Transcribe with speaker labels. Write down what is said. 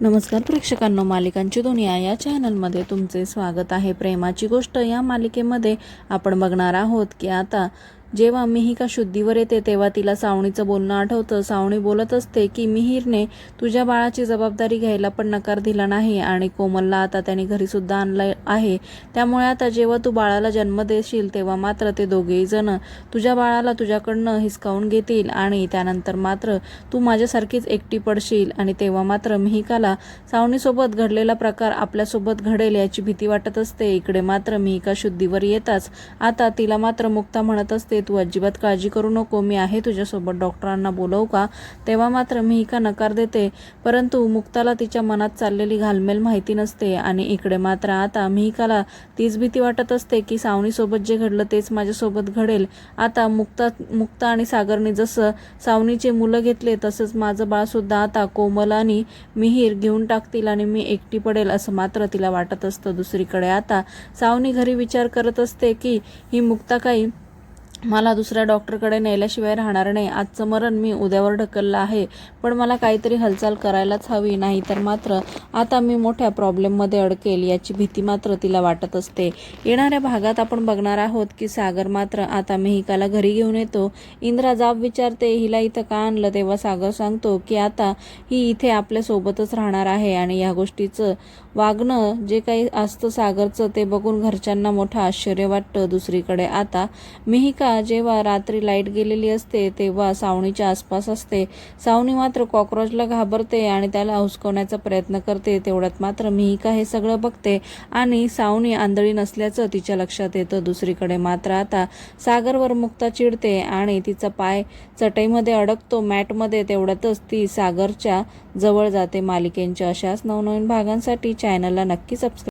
Speaker 1: नमस्कार प्रेक्षकांनो मालिकांची दुनिया या चॅनलमध्ये तुमचे स्वागत आहे. प्रेमाची गोष्ट या मालिकेमध्ये आपण बघणार आहोत की आता जेव्हा मिहिका शुद्धीवर येते तेव्हा तिला सावणीचं बोलणं आठवतं. सावणी बोलत असते की मिहीरने तुझ्या बाळाची जबाबदारी घ्यायला पण नकार दिला नाही आणि कोमलला आता त्याने घरीसुद्धा आणलं आहे. त्यामुळे आता जेव्हा तू बाळाला जन्म देशील तेव्हा मात्र ते दोघेही जण तुझ्या बाळाला तुझ्याकडनं हिसकावून घेतील आणि त्यानंतर मात्र तू माझ्यासारखीच एकटी पडशील आणि तेव्हा मात्र मिहिकाला सावणीसोबत घडलेला प्रकार आपल्यासोबत घडेल याची भीती वाटत असते. इकडे मात्र मिहिका शुद्धीवर येताच आता तिला मात्र मुक्ता म्हणत असते तू अजिबात काळजी करू नको मी आहे तुझ्यासोबत डॉक्टरांना बोलवू का? तेव्हा मात्र मिहिका नकार देते. परंतु मुक्ताला तिच्या मनात चाललेली घालमेल माहिती नसते आणि इकडे मात्र आता मिहिकाला तीच भीती वाटत असते की सावनीसोबत जे घडलं तेच माझ्यासोबत घडेल. आता मुक्ता मुक्ता आणि सागरने जसं सावनीचे मुलं घेतले तसंच माझं बाळसुद्धा आता कोमल आणि मिहीर घेऊन टाकतील आणि मी एकटी पडेल असं मात्र तिला वाटत असतं. दुसरीकडे आता सावनी घरी विचार करत असते की ही मुक्ता काही मला दुसऱ्या डॉक्टरकडे नेल्याशिवाय राहणार नाही. आजचं मरण मी उद्यावर ढकललं आहे. पण मला काहीतरी हालचाल करायलाच हवी. नाही तर मात्र आता मी मोठ्या प्रॉब्लेममध्ये अडकेल याची भीती मात्र तिला वाटत असते. येणाऱ्या भागात आपण बघणार आहोत की सागर मात्र आता मेहिकाला घरी घेऊन येतो. इंद्रा जाब विचारते हिला इथं का आणलं? तेव्हा सागर सांगतो की आता ही इथे आपल्यासोबतच राहणार आहे आणि या गोष्टीचं वागणं जे काही असतं सागरचं ते बघून घरच्यांना मोठं आश्चर्य वाटतं दुसरीकडे. आता मेहिका जेव्हा रात्री लाइट गेलेली असते तेव्हा सावणीच्या आसपास असते. सावणी मात्र कॉक्रोचला घाबरते आणि त्याला हुसकवण्याचा प्रयत्न करते. तेवढ्यात मात्र मिहिका हे सगळं बघते आणि सावणी आंधळी नसल्याचं तिच्या लक्षात येतं. दुसरीकडे मात्र आता सागरवर मुक्ता चिडते आणि तिचा पाय चटईमध्ये अडकतो. मॅटमध्ये तेवढ्यातच ती सागरच्या जवळ जाते. मालिकेंच्या अशाच नवनवीन भागांसाठी चॅनलला नक्की सबस्क्राईब